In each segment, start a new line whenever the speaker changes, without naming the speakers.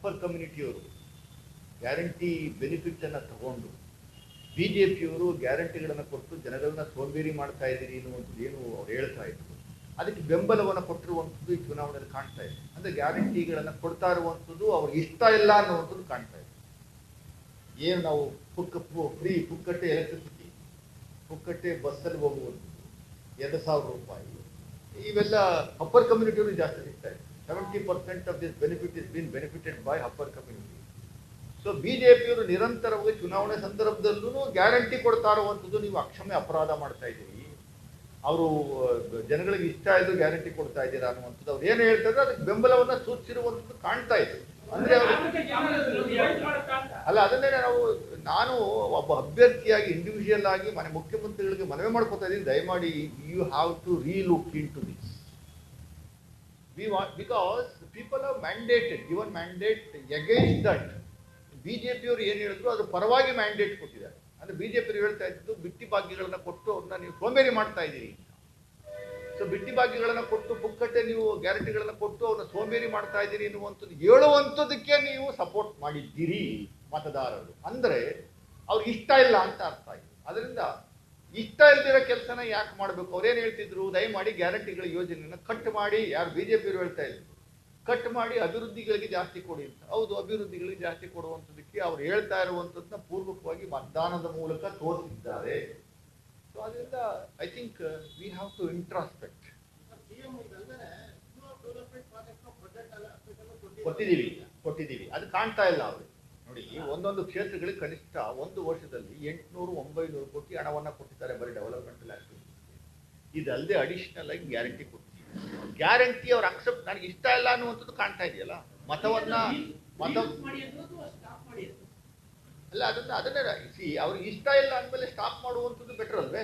Upper ಕಮ್ಯುನಿಟಿಯವರು guarantee benefit ಅನ್ನ ತಗೊಂಡು B J ಪಿಯವರು ಗ್ಯಾರಂಟಿಗಳನ್ನು ಕೊಟ್ಟು ಜನಗಳನ್ನ ಸೋಂಬೇರಿ ಮಾಡ್ತಾ ಇದ್ದೀರಿ ಅನ್ನುವಂಥದ್ದು ಏನು ಅವ್ರು ಹೇಳ್ತಾ ಇದ್ರು. ಅದಕ್ಕೆ ಬೆಂಬಲವನ್ನು ಕೊಟ್ಟಿರುವಂಥದ್ದು ಈ ಚುನಾವಣೆಯಲ್ಲಿ ಕಾಣ್ತಾ ಇದೆ. ಅಂದ್ರೆ ಗ್ಯಾರಂಟಿಗಳನ್ನು ಕೊಡ್ತಾ ಇರುವಂಥದ್ದು ಅವ್ರಿಗೆ ಇಷ್ಟ ಇಲ್ಲ ಅನ್ನುವಂಥದ್ದು ಕಾಣ್ತಾ ಇದೆ. ಏನು ನಾವು ಪುಕ್ಕ ಫ್ರೀ ಪುಕ್ಕಟ್ಟೆ ಎಲೆಕ್ಟ್ರಿಸಿಟಿ ಪುಕ್ಕಟ್ಟೆ ಬಸ್ಸಲ್ಲಿ ಹೋಗುವಂಥದ್ದು, ಎರಡು ಸಾವಿರ ರೂಪಾಯಿ, ಇವೆಲ್ಲ ಅಪ್ಪರ್ ಕಮ್ಯುನಿಟಿಯವರು ಜಾಸ್ತಿ ಸಿಗ್ತಾ ಇದೆ seventy percent of this benefit is been benefited by upper community. So ಬಿಜೆಪಿಯವರು ನಿರಂತರವಾಗಿ ಚುನಾವಣೆ ಸಂದರ್ಭದಲ್ಲೂ ಗ್ಯಾರಂಟಿ ಕೊಡ್ತಾ ಇರುವಂಥದ್ದು ನೀವು ಅಕ್ಷಮ್ಯ ಅಪರಾಧ ಮಾಡ್ತಾ ಇದ್ದೀರಿ. ಅವರು ಜನಗಳಿಗೆ ಇಷ್ಟ ಇದ್ದು ಗ್ಯಾರಂಟಿ ಕೊಡ್ತಾ ಇದ್ದೀರಾ ಅನ್ನುವಂಥದ್ದು ಅವ್ರು ಏನು ಹೇಳ್ತಾರೆ, ಅದಕ್ಕೆ ಬೆಂಬಲವನ್ನ ಸೂಚಿಸಿರುವಂಥದ್ದು ಕಾಣ್ತಾ ಇದೆ. ಅಂದ್ರೆ ಅಲ್ಲ, ಅದನ್ನೇ ನಾವು, ನಾನು ಒಬ್ಬ ಅಭ್ಯರ್ಥಿಯಾಗಿ ಇಂಡಿವಿಜುವಲ್ ಆಗಿ ಮನೆ ಮುಖ್ಯಮಂತ್ರಿಗಳಿಗೆ ಮನವಿ ಮಾಡ್ಕೊತಾ ಇದ್ದೀನಿ. ದಯಮಾಡಿ you have to relook into this we want because people are mandated given mandate against that ಬಿಜೆಪಿಯವರು ಏನು ಹೇಳಿದ್ರು, ಅದು ಪರವಾಗಿ ಮ್ಯಾಂಡೇಟ್ ಕೊಟ್ಟಿದ್ದಾರೆ. ಅಂದ್ರೆ ಬಿಜೆಪಿ ಹೇಳ್ತಾ ಇದ್ದು, ಬಿಟ್ಟಿ ಭಾಗ್ಯಗಳನ್ನ ಕೊಟ್ಟು ಅವ್ರನ್ನ ನೀವು ಸೋಂಬೇರಿ ಮಾಡ್ತಾ ಇದ್ದೀರಿ ಸೊ ಬಿಟ್ಟಿ ಭಾಗ್ಯಗಳನ್ನ ಕೊಟ್ಟು ಪುಕ್ಕಟ್ಟೆ ನೀವು ಗ್ಯಾರಂಟಿಗಳನ್ನ ಕೊಟ್ಟು ಅವ್ರನ್ನ ಸೋಂಬೇರಿ ಮಾಡ್ತಾ ಇದ್ದೀರಿ ಎನ್ನುವಂಥದ್ದು, ಹೇಳುವಂಥದ್ದಕ್ಕೆ ನೀವು ಸಪೋರ್ಟ್ ಮಾಡಿದ್ದೀರಿ, ಮತದಾರರು. ಅಂದ್ರೆ ಅವ್ರಿಗೆ ಇಷ್ಟ ಇಲ್ಲ ಅಂತ ಅರ್ಥ ಆಯ್ತು. ಅದರಿಂದ ಇಷ್ಟ ಇಲ್ದಿರೋ ಕೆಲಸನ ಯಾಕೆ ಮಾಡಬೇಕು? ಅವ್ರೇನು ಹೇಳ್ತಿದ್ರು? ದಯಮಾಡಿ ಗ್ಯಾರಂಟಿಗಳ ಯೋಜನೆಯನ್ನು ಕಟ್ ಮಾಡಿ. ಯಾರು ಬಿಜೆಪಿಯವರು ಹೇಳ್ತಾ ಇದ್ರು ಕಟ್ ಮಾಡಿ ಅಭಿವೃದ್ಧಿಗಳಿಗೆ ಜಾಸ್ತಿ ಕೊಡಿ ಅಂತ. ಹೌದು, ಅಭಿವೃದ್ಧಿಗಳಿಗೆ ಜಾಸ್ತಿ ಕೊಡುವಂಥದ್ದಕ್ಕೆ ಅವ್ರು ಹೇಳ್ತಾ ಇರುವಂಥದ್ದನ್ನ ಪೂರ್ವಕವಾಗಿ ಮತದಾನದ ಮೂಲಕ ತೋರಿಸಿದ್ದಾರೆ. ಸೊ ಅದರಿಂದ I think we have to introspect ಕೊಟ್ಟಿದ್ದೀವಿ ಕೊಟ್ಟಿದ್ದೀವಿ. ಅದು ಕಾಣ್ತಾ ಇಲ್ಲ ಅವರು. ನೋಡಿ ಒಂದೊಂದು ಕ್ಷೇತ್ರಗಳಿಗೆ ಕನಿಷ್ಠ ಒಂದು ವರ್ಷದಲ್ಲಿ ಎಂಟುನೂರು ಒಂಬೈನೂರು ಕೋಟಿ ಹಣವನ್ನ ಕೊಟ್ಟಿದ್ದಾರೆ ಬರೀ ಡೆವಲಪ್ಮೆಂಟ್ ಆಕ್ಟಿವಿಟಿ ಇದಲ್ಲದೆ ಅಡಿಷನಲ್ ಆಗಿ ಗ್ಯಾರಂಟಿ ಕೊಡ್ತೀವಿ. ಗ್ಯಾರಂಟಿ ಅವ್ರ ಅಕ್ಸೆಪ್ಟ್ ನನಗೆ ಇಷ್ಟ ಇಲ್ಲ ಅನ್ನುವಂಥದ್ದು ಕಾಣ್ತಾ ಇದೆಯಲ್ಲ? ಮತವನ್ನ ಮತ ಅಲ್ಲ ಅದನ್ನ ಅದನ್ನೇ ಸಿ ಅವ್ರಿಗೆ ಇಷ್ಟ ಇಲ್ಲ ಅಂದಮೇಲೆ ಸ್ಟಾಪ್ ಮಾಡುವಂಥದ್ದು ಬೆಟರ್ ಅಲ್ವೇ?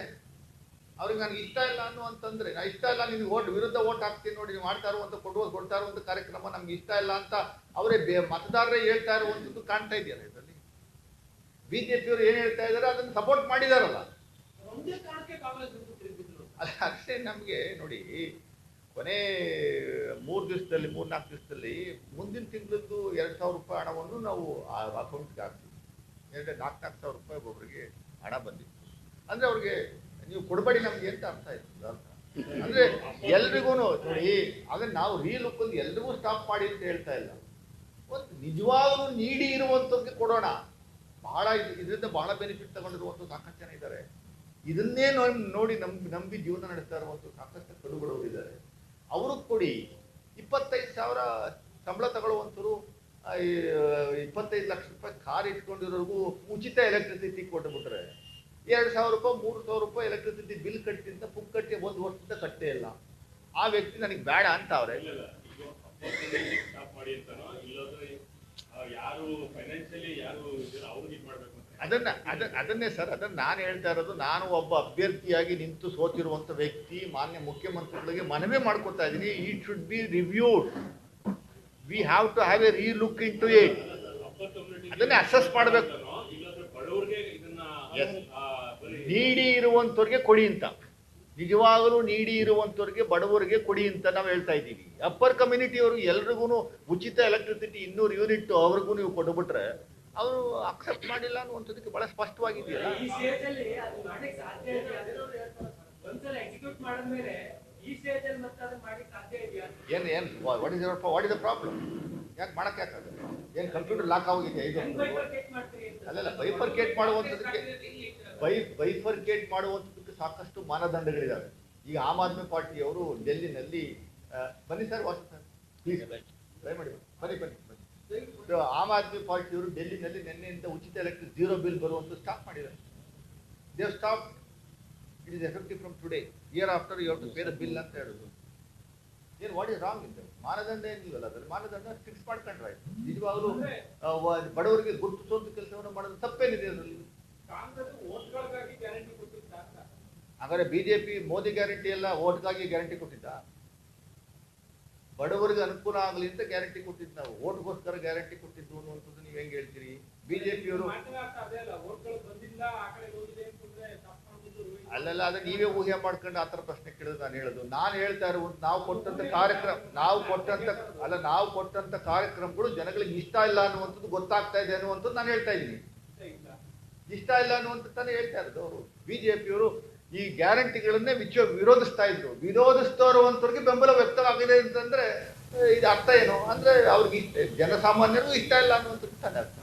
ಅವ್ರಿಗೆ ನನಗೆ ಇಷ್ಟ ಇಲ್ಲ ಅನ್ನುವಂತಂದ್ರೆ ನಾ ಇಷ್ಟ ಇಲ್ಲ ನಿನಗೆ ಓಟ್ ವಿರುದ್ಧ ಓಟ್ ಹಾಕ್ತೀನಿ ನೋಡಿ ನೀವು ಮಾಡ್ತಾ ಇರುವಂತ ಕೊಡುವ ಕೊಡ್ತಾ ಅಂತ ಕಾರ್ಯಕ್ರಮ ನಮ್ಗೆ ಇಷ್ಟ ಇಲ್ಲ ಅಂತ ಅವರೇ ಬೇ ಮತದಾರರೇ ಹೇಳ್ತಾ ಇರುವಂಥದ್ದು ಕಾಣ್ತಾ ಇದೆಯಲ್ಲ ಇದರಲ್ಲಿ? ಬಿಜೆಪಿಯವರು ಏನು ಹೇಳ್ತಾ ಇದ್ದಾರೆ ಅದನ್ನು ಸಪೋರ್ಟ್ ಮಾಡಿದಾರಲ್ಲ? ಅಲ್ಲ ಅಷ್ಟೇ ನಮಗೆ ನೋಡಿ ಕೊನೆ ಮೂರು ದಿವಸದಲ್ಲಿ ಮೂರ್ನಾಲ್ಕು ದಿವಸದಲ್ಲಿ ಮುಂದಿನ ತಿಂಗಳದ್ದು ಎರಡು ಸಾವಿರ ರೂಪಾಯಿ ಹಣವನ್ನು ನಾವು ಆ ಅಕೌಂಟ್ಗೆ ಹಾಕ್ತೀವಿ. ಎರಡು ನಾಲ್ಕು ನಾಲ್ಕು ಸಾವಿರ ರೂಪಾಯಿ ಒಬ್ಬರಿಗೆ ಹಣ ಬಂದಿತ್ತು. ಅಂದ್ರೆ ಅವ್ರಿಗೆ ನೀವು ಕೊಡಬೇಡಿ ನಮ್ಗೆ ಅಂತ ಅರ್ಥ ಆಯ್ತು ಅಂದ್ರೆ ಎಲ್ರಿಗೂ ನೋಡಿ ಅದನ್ನ ನಾವು ರೀಲುಕ್ ಒಂದು ಎಲ್ರಿಗೂ ಸ್ಟಾಪ್ ಮಾಡಿ ಅಂತ ಹೇಳ್ತಾ ಇಲ್ಲ. ಒಂದು ನಿಜವಾಗ್ಲೂ ನೀಡಿ ಇರುವಂಥವ್ರಿಗೆ ಕೊಡೋಣ. ಬಹಳ ಇದರಿಂದ ಬಹಳ ಬೆನಿಫಿಟ್ ತಗೊಂಡಿರುವಂಥ ಸಾಕಷ್ಟು ಜನ ಇದ್ದಾರೆ. ಇದನ್ನೇ ನೋಡಿ ನಮ್, ನಂಬಿ ಜೀವನ ನಡೆಸ್ತಾ ಇರುವಂಥ ಸಾಕಷ್ಟು ಕಡುಬಡವರು ಇದ್ದಾರೆ. ಅವ್ರಿಗೆ ಕೊಡಿ. ಇಪ್ಪತ್ತೈದು ಸಾವಿರ ಸಂಬಳ ತಗೊಳ್ಳುವಂಥವ್ರು ಇಪ್ಪತ್ತೈದು ಲಕ್ಷ ರೂಪಾಯಿ ಕಾರ್ ಇಟ್ಕೊಂಡಿರೋರ್ಗೂ ಉಚಿತ ಎಲೆಕ್ಟ್ರಿಸಿಟಿ ಕೊಟ್ಟುಬಿಟ್ರೆ ಎರಡು ಸಾವಿರ ರೂಪಾಯಿ ಮೂರು ಸಾವಿರ ರೂಪಾಯಿ ಎಲೆಕ್ಟ್ರಿಸಿಟಿ ಬಿಲ್ ಕಟ್ಟಿಂತ ಪುಕ್ ಕಟ್ಟಿ ಒಂದು ವರ್ಷದಿಂದ ಕಟ್ಟೇ ಇಲ್ಲ. ಆ ವ್ಯಕ್ತಿ ನನಗೆ ಬೇಡ ಅಂತ ಅವ್ರೆ ಅದನ್ನ ಅದ ಅದನ್ನೇ ಸರ್ ಅದನ್ನ ನಾನು ಹೇಳ್ತಾ ಇರೋದು ನಾನು ಒಬ್ಬ ಅಭ್ಯರ್ಥಿಯಾಗಿ ನಿಂತು ಸೋತಿರುವಂತ ವ್ಯಕ್ತಿ ಮಾನ್ಯ ಮುಖ್ಯಮಂತ್ರಿಗಳಿಗೆ ಮನವಿ ಮಾಡ್ಕೊತಾ ಇದ್ದೀನಿ it should be reviewed we have to have a relook into it ಅದನ್ನೇ ಅಸೆಸ್ ಮಾಡ್ಬೇಕು. ನೀಡಿ ಇರುವಂಥವ್ರಿಗೆ ಕೊಡಿ ಅಂತ. ನಿಜವಾಗಲೂ ನೀಡಿ ಇರುವಂಥವ್ರಿಗೆ ಬಡವರಿಗೆ ಕೊಡಿ ಅಂತ ನಾವು ಹೇಳ್ತಾ ಇದ್ದೀವಿ. ಅಪ್ಪರ್ ಕಮ್ಯುನಿಟಿಯವರು ಎಲ್ರಿಗೂ ಉಚಿತ ಎಲೆಕ್ಟ್ರಿಸಿಟಿ ಇನ್ನೂರು ಯೂನಿಟ್ ಅವ್ರಿಗೂ ನೀವು ಕೊಟ್ಬಿಟ್ರೆ ಅವರು ಅಕ್ಸೆಪ್ಟ್ ಮಾಡಿಲ್ಲ ಅನ್ನುವಂಥದ್ದಕ್ಕೆ ಬಹಳ ಸ್ಪಷ್ಟವಾಗಿದೆಯಲ್ಲ. ಏನು ಏನು what is what is the problem ಯಾಕೆ ಮಾಡಕ್ಕೆ ಯಾಕೆ ಏನು ಕಂಪ್ಯೂಟರ್ ಲಾಕ್ ಆಗೋಗಿದೆ ಇದು? ಅಲ್ಲಲ್ಲ ಬೈಫರ್ಕೇಟ್ ಮಾಡುವಂಥದ್ದಕ್ಕೆ ಬೈ ಬೈಫರ್ಕೇಟ್ ಮಾಡುವಂಥದ್ದಕ್ಕೆ ಸಾಕಷ್ಟು ಮಾನದಂಡಗಳಿದಾವೆ. ಈಗ ಆಮ್ ಆದ್ಮಿ ಪಾರ್ಟಿಯವರು ಡೆಲ್ಲಿನಲ್ಲಿ ಬನ್ನಿ ಸರ್ ವಾಸ ಸರ್. ಪ್ಲೀಸ್ ದಯಮಾಡಿ ಬನ್ನಿ. ಬನ್ನಿ ಬನ್ನಿ So, ಆಮ್ ಆದ್ಮಿ ಪಾರ್ಟಿಯವರು ಡೆಲ್ಲಿನಲ್ಲಿ ನಿನ್ನೆಯಿಂದ ಉಚಿತ ಎಲೆಕ್ಟ್ರಿಕ್ ಜೀರೋ ಬಿಲ್ ಬರುವಂತ ಸ್ಟಾಪ್ ಮಾಡಿದ್ದಾರೆ. They've stop it is effective from today hereafter you to pay the bill ಅಂತ ಹೇಳೋದು. ಏನು ವಾಟ್ ಇಸ್ ರಾಂಗ್ ಇದೆ ಮಾನದಂಡ ಏನಿಲ್ವಲ್ಲ ಅದ್ರಲ್ಲಿ ಮಾನದಂಡ ಫಿಕ್ಸ್ ಮಾಡ್ಕೊಂಡ್ರೆ ಆಯ್ತು. ನಿಜವಾಗ್ಲೂ ಬಡವರಿಗೆ ಗುರುತಿಸುವಂತ ಕೆಲಸವನ್ನು ಮಾಡೋದು ತಪ್ಪೇನಿದೆ ಅದರಲ್ಲಿ. ಹಾಗಾದ್ರೆ ಬಿಜೆಪಿ ಮೋದಿ ಗ್ಯಾರಂಟಿ ಎಲ್ಲ ಓಟ್ಗಾಗಿ ಗ್ಯಾರಂಟಿ ಕೊಟ್ಟಿದ್ದ? ಬಡವರಿಗೆ ಅನುಕೂಲ ಆಗಲಿ ಅಂತ ಗ್ಯಾರಂಟಿ ಕೊಟ್ಟಿದ್ದು ನಾವು. ಓಟ್ಗೋಸ್ಕರ ಗ್ಯಾರಂಟಿ ಕೊಟ್ಟಿದ್ದು ಅನ್ನುವಂಥದ್ದು ನೀವು ಹೆಂಗೆ ಹೇಳ್ತೀರಿ? ಬಿಜೆಪಿಯವರು ಅಲ್ಲೆಲ್ಲ, ಅದು ನೀವೇ ಊಹೆ ಮಾಡ್ಕೊಂಡು ಆ ಥರ ಪ್ರಶ್ನೆ ಕೇಳಿದ್ರೆ ನಾನು ಹೇಳೋದು. ನಾನು ಹೇಳ್ತಾ ಇರುವುದು ನಾವು ಕೊಟ್ಟಂತ ಕಾರ್ಯಕ್ರಮ ನಾವು ಕೊಟ್ಟಂತ ಅಲ್ಲ, ನಾವು ಕೊಟ್ಟಂತ ಕಾರ್ಯಕ್ರಮಗಳು ಜನಗಳಿಗೆ ಇಷ್ಟ ಇಲ್ಲ ಅನ್ನುವಂಥದ್ದು ಗೊತ್ತಾಗ್ತಾ ಇದೆ ಅನ್ನುವಂಥದ್ದು ನಾನು ಹೇಳ್ತಾ ಇದ್ದೀನಿ. ಇಷ್ಟ ಇಲ್ಲ ಅನ್ನುವಂತ ತಾನೇ ಹೇಳ್ತಾ ಇರೋದು ಅವರು. ಪಿಯವರು ಈ ಗ್ಯಾರಂಟಿಗಳನ್ನೇ ವಿಚ ವಿರೋಧಿಸ್ತಾ ಇದ್ರು. ವಿರೋಧಿಸ್ತಾ ಇರುವಂಥವ್ರಿಗೆ ಬೆಂಬಲ ವ್ಯಕ್ತವಾಗಿದೆ ಅಂತಂದ್ರೆ ಇದು ಅರ್ಥ ಏನು? ಅಂದ್ರೆ ಅವ್ರಿಗೆ ಇಷ್ಟ, ಜನಸಾಮಾನ್ಯರಿಗೂ ಇಷ್ಟ ಇಲ್ಲ ಅನ್ನುವಂಥದ್ದು ಅರ್ಥ.